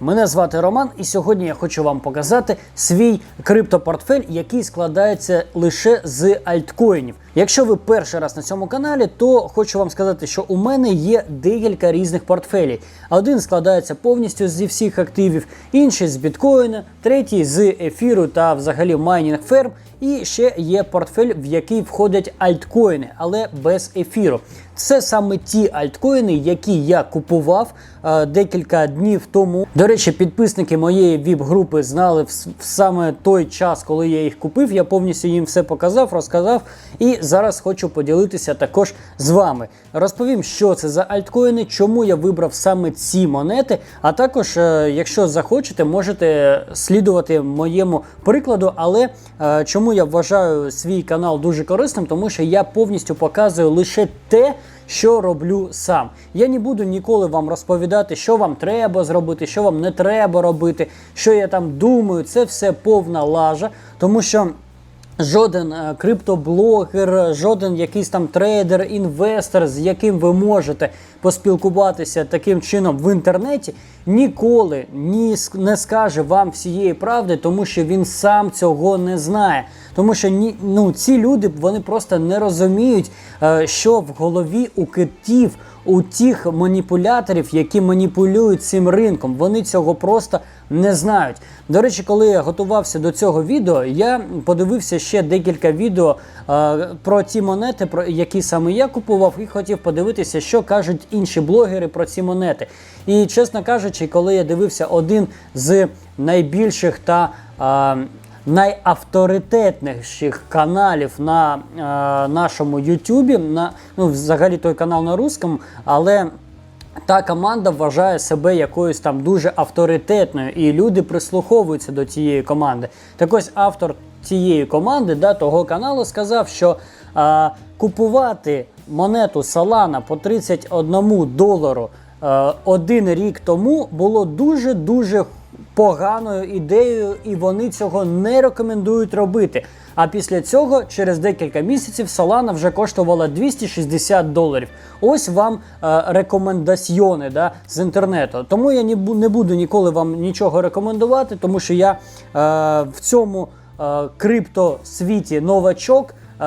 Мене звати Роман, і сьогодні я хочу вам показати свій криптопортфель, який складається лише з альткоїнів. Якщо ви перший раз на цьому каналі, то хочу вам сказати, що у мене є декілька різних портфелів. Один складається повністю зі всіх активів, інший з біткоїна, третій з ефіру та взагалі майнінг ферм. І ще є портфель, в який входять альткоїни, але без ефіру. Це саме ті альткоїни, які я купував е, декілька днів тому. До речі, підписники моєї віп-групи знали в, в саме той час, коли я їх купив. Я повністю їм все показав, розказав. І зараз хочу поділитися також з вами. Розповім, що це за альткоїни, чому я вибрав саме ці монети. А також, е, якщо захочете, можете слідувати моєму прикладу. Але е, чому я вважаю свій канал дуже корисним, тому що я повністю показую лише те. Що роблю сам. Я не буду ніколи вам розповідати, що вам треба зробити, що вам не треба робити, що я там думаю. Це все повна лажа, тому що Жоден е, криптоблогер, жоден якийсь там трейдер, інвестор, з яким ви можете поспілкуватися таким чином в інтернеті, ніколи ні, не скаже вам всієї правди, тому що він сам цього не знає. Тому що ні, ну, ці люди вони просто не розуміють, е, що в голові у китів, у тих маніпуляторів, які маніпулюють цим ринком. Вони цього просто не знають. До речі, коли я готувався до цього відео, я подивився ще декілька відео е, про ті монети, про які саме я купував, і хотів подивитися, що кажуть інші блогери про ці монети. І чесно кажучи, коли я дивився один з найбільших та е, найавторитетніших каналів на е, нашому Ютубі, на ну, взагалі той канал на русском, але та команда вважає себе якоюсь там дуже авторитетною, і люди прислуховуються до цієї команди. Так ось автор цієї команди, да, того каналу, сказав, що а, купувати монету Solana по 31 долару е, один рік тому було дуже дуже поганою ідеєю, і вони цього не рекомендують робити. А після цього, через декілька місяців, Solana вже коштувала 260 доларів. Ось вам е, рекомендаціони да, з інтернету. Тому я не, буду ніколи вам нічого рекомендувати, тому що я е, в цьому е, криптосвіті новачок. Е,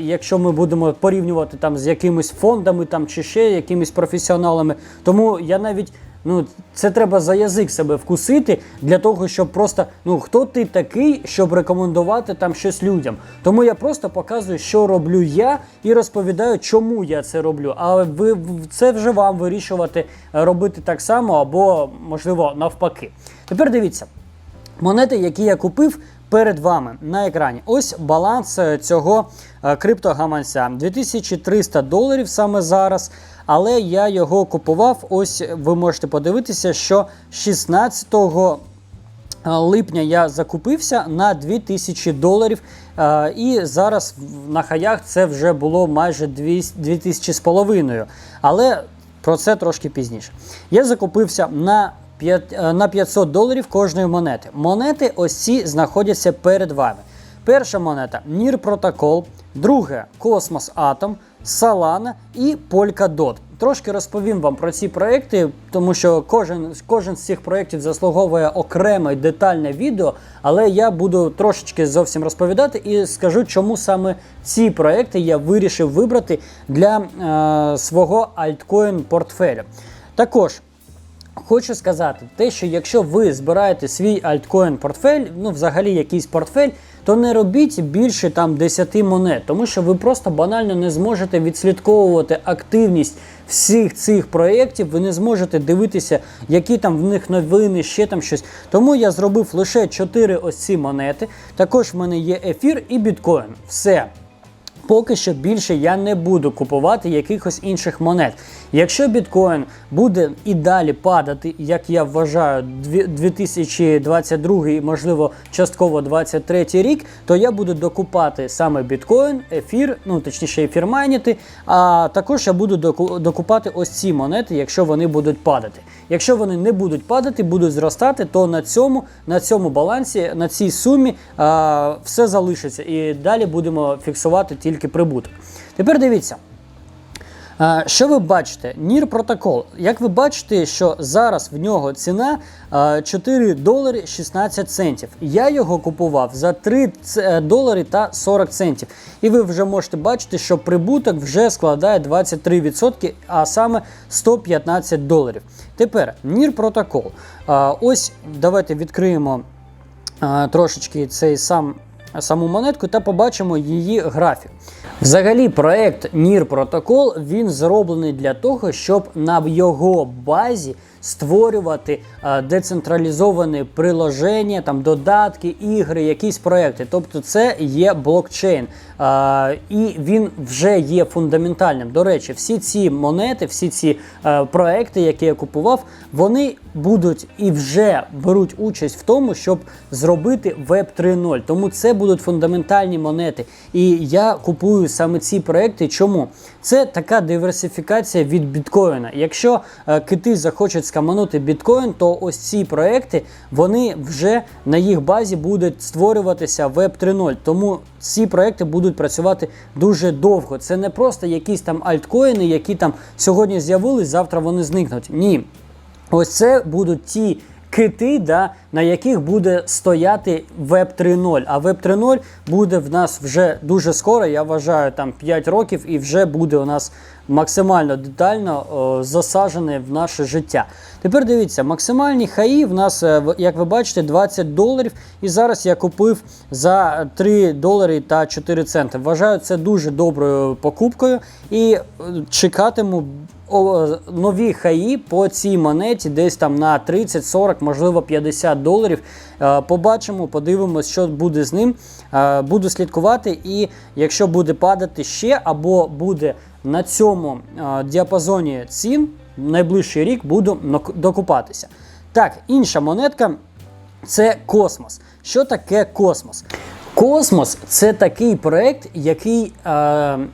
якщо ми будемо порівнювати там з якимись фондами там чи ще якимись професіоналами, тому я навіть ну це треба за язик себе вкусити для того, щоб просто ну хто ти такий, щоб рекомендувати там щось людям. Тому я просто показую, що роблю я, і розповідаю, чому я це роблю. А ви це вже вам вирішувати е, робити так само або можливо навпаки. Тепер дивіться. Монети, які я купив перед вами на екрані. Ось баланс е, цього е, криптогаманця. 2300 доларів саме зараз. Але я його купував. Ось ви можете подивитися, що 16 Е, липня я закупився на 2000 доларів. І зараз на хаях це вже було майже 2000 з половиною. Але про це трошки пізніше. Я закупився на на 500 доларів кожної монети. Монети ось ці знаходяться перед вами. Перша монета NIR Protocol, друге Cosmos Atom, Solana і Polkadot. Трошки розповім вам про ці проекти, тому що кожен, кожен з цих проєктів заслуговує окреме детальне відео, але я буду трошечки зовсім розповідати і скажу, чому саме ці проекти я вирішив вибрати для е, свого альткоін портфеля. Також Хочу сказати, те, що якщо ви збираєте свій альткоін портфель, ну взагалі якийсь портфель, то не робіть більше там 10 монет, тому що ви просто банально не зможете відслідковувати активність всіх цих проєктів, ви не зможете дивитися, які там в них новини, ще там щось. Тому я зробив лише 4 ось ці монети. Також в мене є ефір і біткоін. Все. Поки що більше я не буду купувати якихось інших монет. Якщо біткоін буде і далі падати, як я вважаю, дві- 2022, можливо, частково 2023 рік, то я буду докупати саме біткоін, ефір, ну точніше ефір майніти, а також я буду докупати ось ці монети, якщо вони будуть падати. Якщо вони не будуть падати, будуть зростати, то на цьому, на цьому балансі, на цій сумі а, все залишиться. І далі будемо фіксувати тільки прибуток. Тепер дивіться. Е, Що ви бачите? NIR протокол. Як ви бачите, що зараз в нього ціна е, 4 долари 16 центів. Я його купував за 3 е, долари та 40 центів. І ви вже можете бачити, що прибуток вже складає 23%, а саме 115 доларів. Тепер NIR протокол. Е, Ось давайте відкриємо е, трошечки цей сам саму монетку та побачимо її графік. Взагалі, проект NIR Protocol він зроблений для того, щоб на його базі створювати е, децентралізовані приложення, там додатки, ігри, якісь проекти. Тобто, це є блокчейн. Е, і він вже є фундаментальним. До речі, всі ці монети, всі ці е, проекти, які я купував, вони будуть і вже беруть участь в тому, щоб зробити Web 3.0. Тому це будуть фундаментальні монети. І я купую саме ці проекти. Чому? Це така диверсифікація від біткоїна. Якщо кити захочуть скаманути біткоін, то ось ці проекти вони вже на їх базі будуть створюватися Web 3.0. Тому ці проекти будуть працювати дуже довго. Це не просто якісь там альткоїни, які там сьогодні з'явились, завтра вони зникнуть. Ні. Ось це будуть ті кити, да, на яких буде стояти Web 3.0. А Web 3.0 буде в нас вже дуже скоро, я вважаю, там 5 років, і вже буде у нас максимально детально о, засаджене в наше життя. Тепер дивіться, максимальні хаї в нас, е, як ви бачите, 20 доларів. І зараз я купив за 3 долари та 4 центи. Вважаю це дуже доброю покупкою і е, чекатиму нові хаї по цій монеті десь там на 30, 40, можливо 50 доларів. Е, Побачимо, подивимось, що буде з ним. Е, Буду слідкувати, і якщо буде падати ще або буде на цьому діапазоні цін, найближчий рік буду докупатися. Так, інша монетка це космос. Що таке космос? Космос це такий проект, який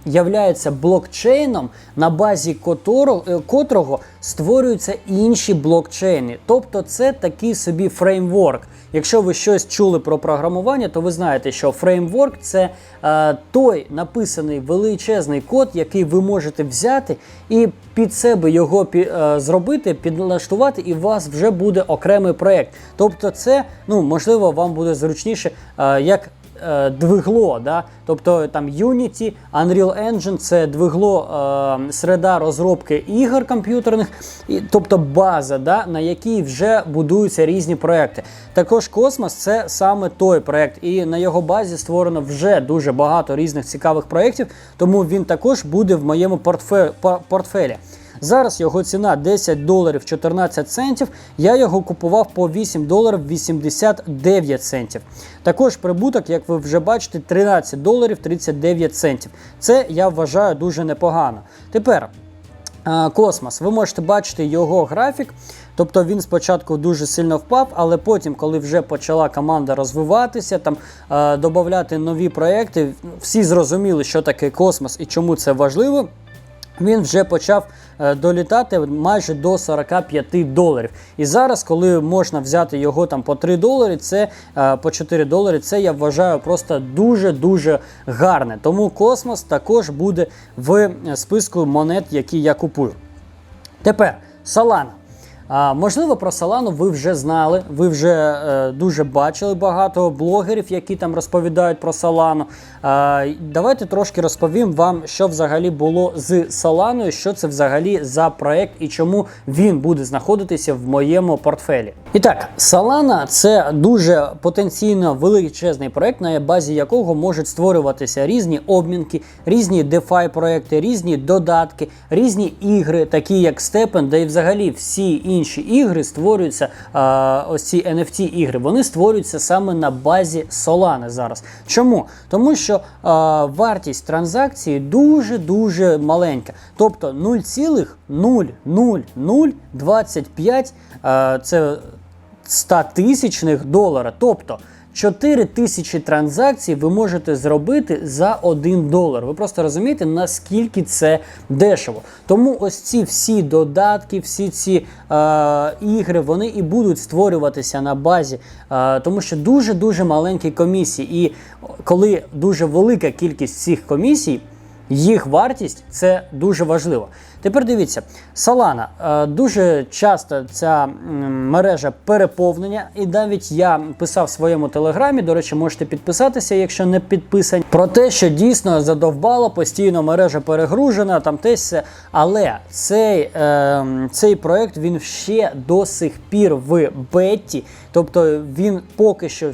являється блокчейном, на базі е, котрого створюються інші блокчейни. Тобто це такий собі фреймворк. Якщо ви щось чули про програмування, то ви знаєте, що фреймворк це е, той написаний величезний код, який ви можете взяти і під себе його е, зробити, підлаштувати, і у вас вже буде окремий проект. Тобто, це ну можливо вам буде зручніше е, як. Е, Двигло, да? тобто там Unity, Unreal Engine це двигло е, середа розробки ігор комп'ютерних, тобто база, да? на якій вже будуються різні проекти. Також Космос це саме той проект, і на його базі створено вже дуже багато різних цікавих проєктів, тому він також буде в моєму портфе- портфелі. Зараз його ціна 10 доларів 14 центів. Я його купував по 8 доларів 89 центів. Також прибуток, як ви вже бачите, 13 доларів 39 центів. Це я вважаю дуже непогано. Тепер. Космос, ви можете бачити його графік. Тобто він спочатку дуже сильно впав, але потім, коли вже почала команда розвиватися, там додати нові проекти, всі зрозуміли, що таке космос і чому це важливо. Він вже почав е, долітати майже до 45 доларів. І зараз, коли можна взяти його там по 3 долари, це е, по 4 долари, це я вважаю просто дуже-дуже гарне. Тому космос також буде в е, списку монет, які я купую. Тепер Solana. А, можливо, про Solana ви вже знали, ви вже е, дуже бачили багато блогерів, які там розповідають про Solana. А, давайте трошки розповім вам, що взагалі було з Solana, що це взагалі за проект і чому він буде знаходитися в моєму портфелі. І так, Solana – це дуже потенційно величезний проект, на базі якого можуть створюватися різні обмінки, різні DeFi проекти, різні додатки, різні ігри, такі як Stepn, де і взагалі всі інші ігри створюються, а, ось ці NFT ігри, вони створюються саме на базі Solana зараз. Чому? Тому що а, вартість транзакції дуже-дуже маленька. Тобто 0,00025 а, це 100 тисячних долара. Тобто 4 тисячі транзакцій ви можете зробити за 1 долар. Ви просто розумієте, наскільки це дешево. Тому ось ці всі додатки, всі ці е, ігри, вони і будуть створюватися на базі, е, тому що дуже-дуже маленькі комісії. І коли дуже велика кількість цих комісій. їх вартість це дуже важливо. Тепер дивіться, Solana. Е, дуже часто ця мережа переповнення, і навіть я писав в своєму телеграмі. До речі, можете підписатися, якщо не підписані. Про те, що дійсно задовбало, постійно мережа перегружена, там те все. Але цей, е, цей проект він ще до сих пір в беті, тобто він поки що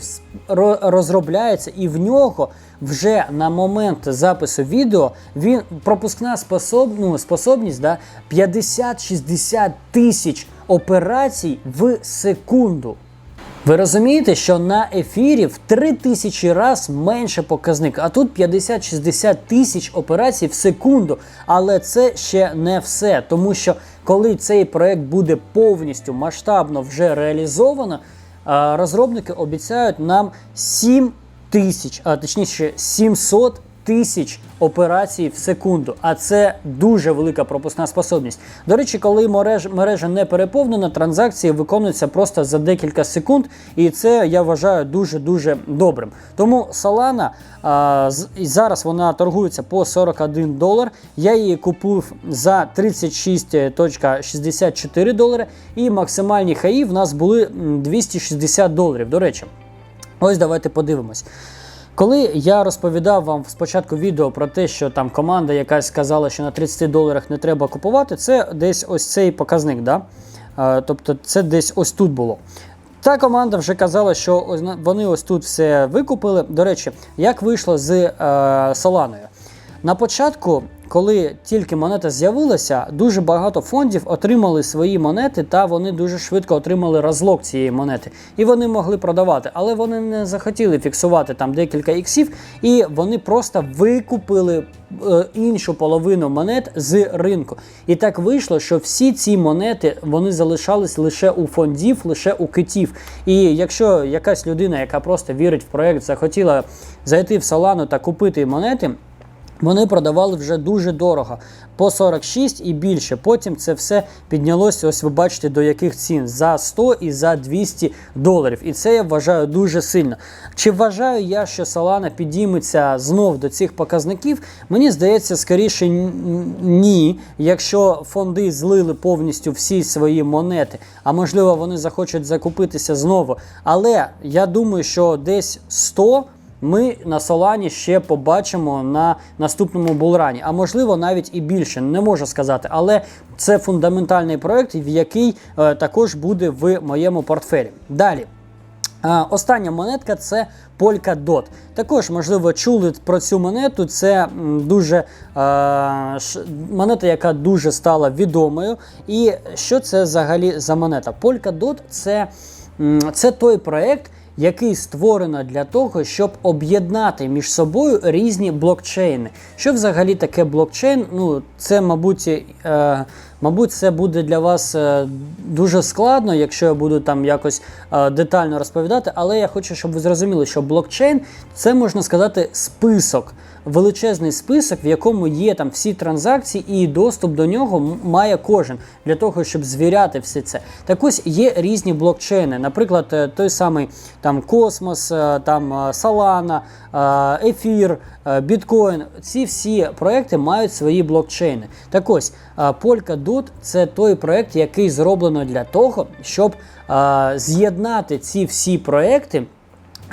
розробляється, і в нього вже на момент запису відео він пропускна способ, ну, способність да, 50-60 тисяч операцій в секунду. Ви розумієте, що на ефірі в 3 тисячі раз менше показник, а тут 50-60 тисяч операцій в секунду. Але це ще не все, тому що коли цей проект буде повністю масштабно вже реалізовано, розробники обіцяють нам 7 тисяч, а точніше 700 тисяч операцій в секунду. А це дуже велика пропускна способність. До речі, коли мережа, мережа не переповнена, транзакції виконуються просто за декілька секунд, і це я вважаю дуже дуже добрим. Тому Solana а, зараз вона торгується по 41 долар. Я її купив за 36,64 долари, і максимальні хаї в нас були 260 доларів. До речі, ось давайте подивимось. Коли я розповідав вам спочатку відео про те, що там команда якась сказала, що на 30 доларах не треба купувати, це десь ось цей показник. Да? Тобто це десь ось тут було. Та команда вже казала, що вони ось тут все викупили. До речі, як вийшло з е, Соланою? На початку, коли тільки монета з'явилася, дуже багато фондів отримали свої монети, та вони дуже швидко отримали розлог цієї монети. І вони могли продавати, але вони не захотіли фіксувати там декілька іксів, і вони просто викупили е, іншу половину монет з ринку. І так вийшло, що всі ці монети вони залишались лише у фондів, лише у китів. І якщо якась людина, яка просто вірить в проект, захотіла зайти в Solana та купити монети. Вони продавали вже дуже дорого, по 46 і більше. Потім це все піднялося. Ось ви бачите, до яких цін за 100 і за 200 доларів. І це я вважаю дуже сильно. Чи вважаю я, що Solana підійметься знов до цих показників? Мені здається, скоріше ні. Якщо фонди злили повністю всі свої монети, а можливо вони захочуть закупитися знову. Але я думаю, що десь 100 ми на Солані ще побачимо на наступному булрані, а можливо навіть і більше, не можу сказати. Але це фундаментальний проект, в який е, також буде в моєму портфелі. Далі. Остання монетка це Polkadot. Також, можливо, чули про цю монету. Це дуже е, монета, яка дуже стала відомою. І що це взагалі за монета? Polkadot це, це той проект, який створено для того, щоб об'єднати між собою різні блокчейни. Що взагалі таке блокчейн? Ну, це, мабуть, е, мабуть, це буде для вас е, дуже складно, якщо я буду там якось е, детально розповідати. Але я хочу, щоб ви зрозуміли, що блокчейн це можна сказати список. Величезний список, в якому є там всі транзакції, і доступ до нього має кожен для того, щоб звіряти все це. Так ось є різні блокчейни. Наприклад, е, той самий там Космос, там Solana, Ефір, Біткоін. Ці всі проекти мають свої блокчейни. Так ось е, Polkadot – це той проект, який зроблено для того, щоб е, з'єднати ці всі проекти.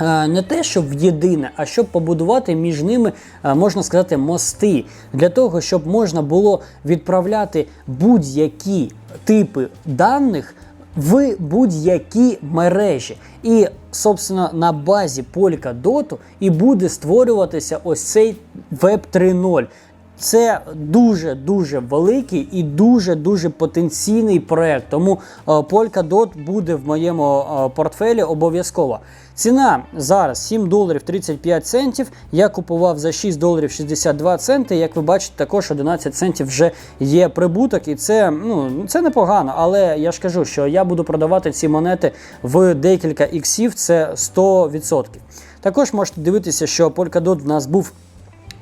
Не те, щоб в єдине, а щоб побудувати між ними, можна сказати, мости для того, щоб можна було відправляти будь-які типи даних в будь-які мережі. І, собственно, на базі Polkadot і буде створюватися ось цей Web 3.0. Це дуже дуже великий і дуже дуже потенційний проект. Тому е, Polkadot буде в моєму е, портфелі обов'язково. Ціна зараз 7 доларів 35 центів. Я купував за 6 доларів 62 центи. Як ви бачите, також 11 центів вже є прибуток, і це ну це непогано. Але я ж кажу, що я буду продавати ці монети в декілька іксів. Це 100%. Також можете дивитися, що Polkadot в нас був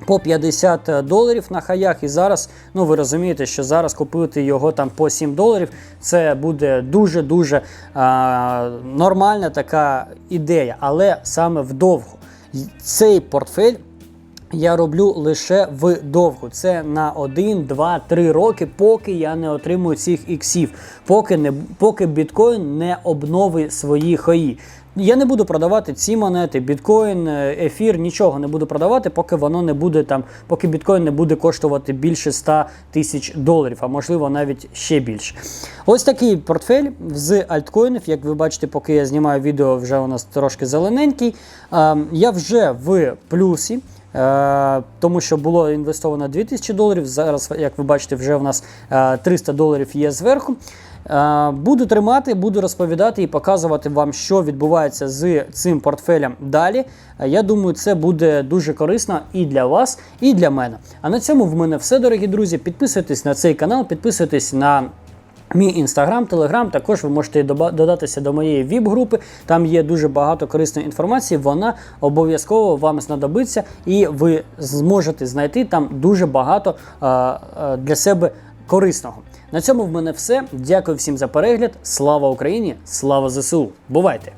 по 50 доларів на хаях. І зараз, ну ви розумієте, що зараз купити його там по 7 доларів, це буде дуже-дуже нормальна така ідея, але саме вдовго. Цей портфель. я роблю лише вдовгу. Це на 1, 2, 3 роки, поки я не отримую цих іксів, поки не поки біткоін не обновить свої хої. Я не буду продавати ці монети, біткоін, е, ефір, нічого не буду продавати, поки воно не буде там, поки біткоін не буде коштувати більше 100 тисяч доларів, а можливо навіть ще більше. Ось такий портфель з альткоїнів. Як ви бачите, поки я знімаю відео, вже у нас трошки зелененький. Е, Я вже в плюсі. Е, тому що було інвестовано 2000 доларів. Зараз, як ви бачите, вже в нас е, 300 доларів є зверху. Е, Буду тримати, буду розповідати і показувати вам, що відбувається з цим портфелем далі. Е, Я думаю, це буде дуже корисно і для вас, і для мене. А на цьому в мене все, дорогі друзі. Підписуйтесь на цей канал, підписуйтесь на. Мій інстаграм, телеграм, також ви можете додатися до моєї віп-групи. Там є дуже багато корисної інформації. Вона обов'язково вам знадобиться, і ви зможете знайти там дуже багато е, для себе корисного. На цьому в мене все. Дякую всім за перегляд. Слава Україні! Слава ЗСУ! Бувайте!